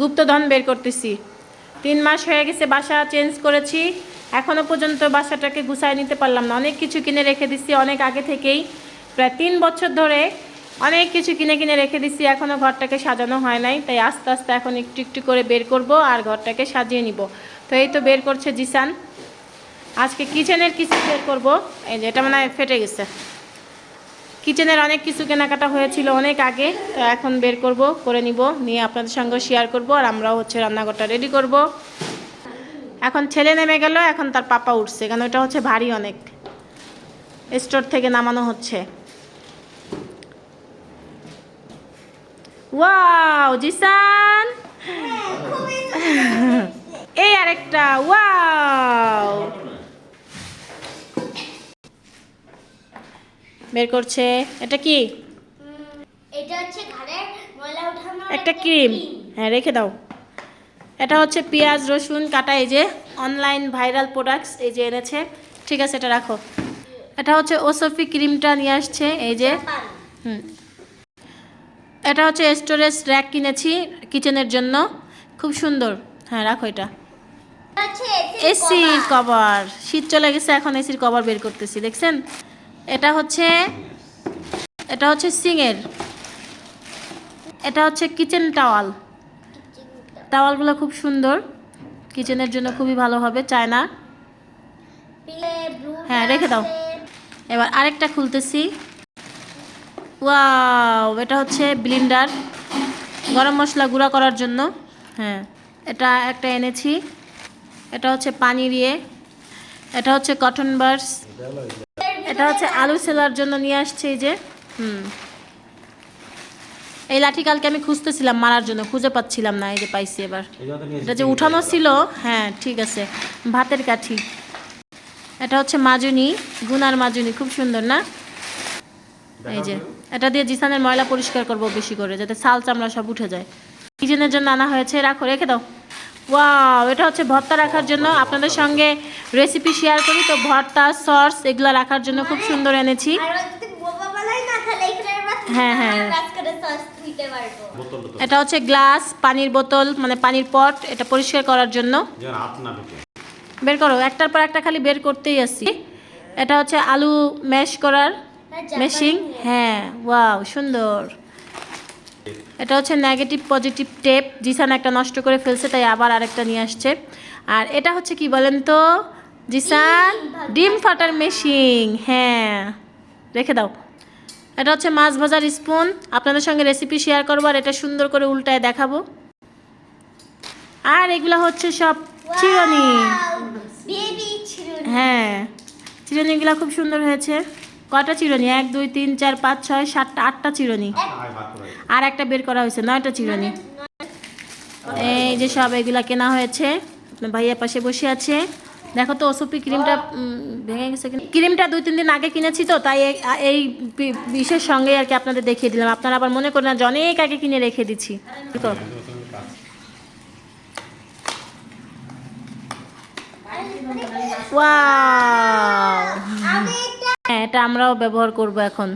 গুপ্তধন বের করতেছি। তিন মাস হয়ে গেছে বাসা চেঞ্জ করেছি। এখনও পর্যন্ত বাসাটাকে গুছায় নিতে পারলাম না। অনেক কিছু কিনে রেখে দিচ্ছি অনেক আগে থেকেই। প্রায় তিন বছর ধরে অনেক কিছু কিনে কিনে রেখে দিচ্ছি এখনও ঘরটাকে সাজানো হয় নাই। তাই আস্তে আস্তে এখন একটু একটু করে বের করব আর ঘরটাকে সাজিয়ে নিব। তো এই তো বের করছে জিসান। আজকে কিচেনের কিছু বের করব। এই যে এটা মানে ফেটে গেছে। কিচেনের অনেক কিছু কেনাকাটা হয়েছিল অনেক আগে তো এখন বের করব করে নিব নিয়ে আপনাদের সঙ্গে শেয়ার করব আর আমরাও হচ্ছে রান্নাঘরটা রেডি করব। এখন ছেলে নেমে গেল এখন তার পাপা উঠছে কারণ ওটা হচ্ছে ভারী অনেক। স্টোর থেকে নামানো হচ্ছে। ওয়াও জিসান! এই আরেকটা ওয়াও বের করছে। এটা কি? এটা হচ্ছে ঘাড়ের ময়লা ওঠানোর একটা ক্রিম। হ্যাঁ রেখে দাও। এটা হচ্ছে পেঁয়াজ রসুন কাটা এই যে অনলাইন ভাইরাল প্রোডাক্টস এই যে এনেছে। ঠিক আছে এটা রাখো। এটা হচ্ছে ওসফি ক্রিমটা নিয়ে আসছে এই যে। হুম। এটা হচ্ছে স্টোরেজ র্যাক কিনেছি কিচেনের জন্য। খুব সুন্দর। হ্যাঁ রাখো এটা। এসির কভার। শীত চলে গেছে এখন এসির কভার বের করতেছি দেখছেন? এটা হচ্ছে এটা হচ্ছে সিংয়ের। এটা হচ্ছে কিচেন টাওয়াল। টাওয়ালগুলো খুব সুন্দর। কিচেনের জন্য খুবই ভালো হবে চায়না হ্যাঁ, রেখে দাও। এবার আরেকটা খুলতেছি। ওয়াও এটা হচ্ছে ব্লিন্ডার। গরম মশলা গুঁড়া করার জন্য। হ্যাঁ এটা একটা এনেছি। এটা হচ্ছে পানি দিয়ে। এটা হচ্ছে কটন বার্স। এটা হচ্ছে আলু সেলার জন্য নিয়ে আসছে এই যে। হুম। এই লাঠি কালকে আমি খুঁজতেছিলাম মারার জন্য খুঁজে পাচ্ছিলাম না এই যে পাইছি এবার। এটা যে উঠানো ছিল হ্যাঁ ঠিক আছে। ভাতের কাঠি। এটা হচ্ছে মাজুনি গুনার মাজুনি খুব সুন্দর না? এই যে এটা দিয়ে জিসানের ময়লা পরিষ্কার করব বেশি করে যাতে ছাল চামড়া সব উঠে যায়। কিচেনের জন্য আনা হয়েছে রাখো রেখে দাও। ওয়াও এটা হচ্ছে ভর্তা রাখার জন্য আপনাদের সঙ্গে রেসিপি শেয়ার করি। তো ভর্তা সস এগুলো রাখার জন্য খুব সুন্দর এনেছি। হ্যাঁ, হ্যাঁ। এটা হচ্ছে গ্লাস পানির বোতল মানে পানির পট এটা পরিষ্কার করার জন্য। বের করো একটার পর একটা খালি বের করতেই আসি এটা হচ্ছে আলু ম্যাশ করার মেশিং হ্যাঁ ওয়াও সুন্দর। এটা হচ্ছে নেগেটিভ পজিটিভ টেপ জিসান একটা নষ্ট করে ফেলছে তাই আবার আরেকটা নিয়ে আসছে। আর এটা হচ্ছে কি বলেন তো? জিসান ডিম ফাটার মেশিন হ্যাঁ। রেখে দাও। এটা হচ্ছে মাছ ভাজার স্পুন আপনাদের সঙ্গে রেসিপি শেয়ার করব আর এটা সুন্দর করে উল্টায় দেখাবো। আর এগুলো হচ্ছে সব চিরনি। হ্যাঁ। চিরনিগুলো খুব সুন্দর হয়েছে। কটা চিরনি? এক দুই তিন চার পাঁচ ছয় সাতটা আটটা চিরনি। আর একটা বের করা হয়েছে নয়টা চিরনি। এই যে সব এগুলা কেনা হয়েছে। আপনার ভাইয়া পাশে বসে আছে। দেখো তো ওসপি ক্রিমটা ভেঙে গেছে ক্রিমটা দুই তিন দিন আগে কিনেছি তো তাই এই- বিষের সঙ্গে আর কি আপনাদের দেখিয়ে দিলাম। আপনারা আবার মনে করেন না যে অনেক আগে কিনে রেখে দিচ্ছি। আমি এটা আমরাও ব্যবহার করব এখন।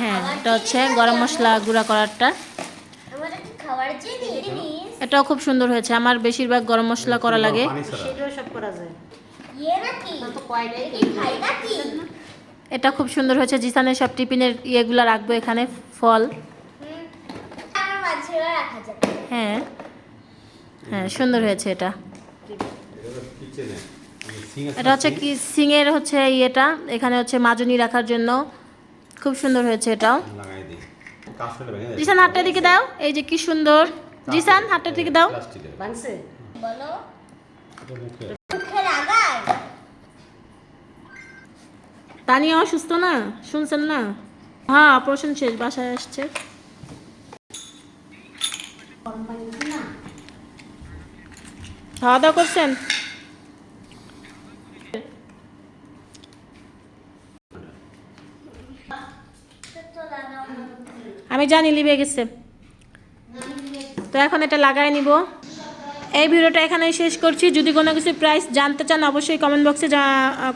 হ্যাঁ এটা হচ্ছে গরম মশলা গুঁড়া করারটা। এটাও খুব সুন্দর হয়েছে। আমার বেশিরভাগ গরম মশলা করা লাগে। ইয়ে এটা খুব সুন্দর হয়েছে। জিসানের সব টিফিনের ইয়েগুলো রাখব এখানে ফল। হ্যাঁ। হ্যাঁ সুন্দর হয়েছে এটা। এটা হচ্ছে কি সিংয়ের হচ্ছে ইয়েটা এখানে হচ্ছে মাজনি রাখার জন্য। খুব সুন্দর হয়েছে এটাও। জিসান হাতটা দিকে দাও। এই যে কি সুন্দর। জিসান হাতটা দিকে দাও। বলো। তানিয়া অসুস্থ না? শুনছেন না? হ্যাঁ অপারেশন শেষ বাসায় আসছে। খাওয়া দাওয়া করছেন? আমি জানি লিবে গেছে। তো এখন এটা লাগাই নিব। এই ভিডিওটা এখানেই শেষ করছি। যদি কোনো কিছু প্রাইস জানতে চান, অবশ্যই কমেন্ট বক্সে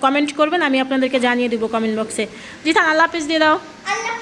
কমেন্ট করবেন। আমি আপনাদেরকে জানিয়ে দেবো কমেন্ট বক্সে জি থান, আল্লাহ হাফিজ, দিয়ে দাও। আল্লাহ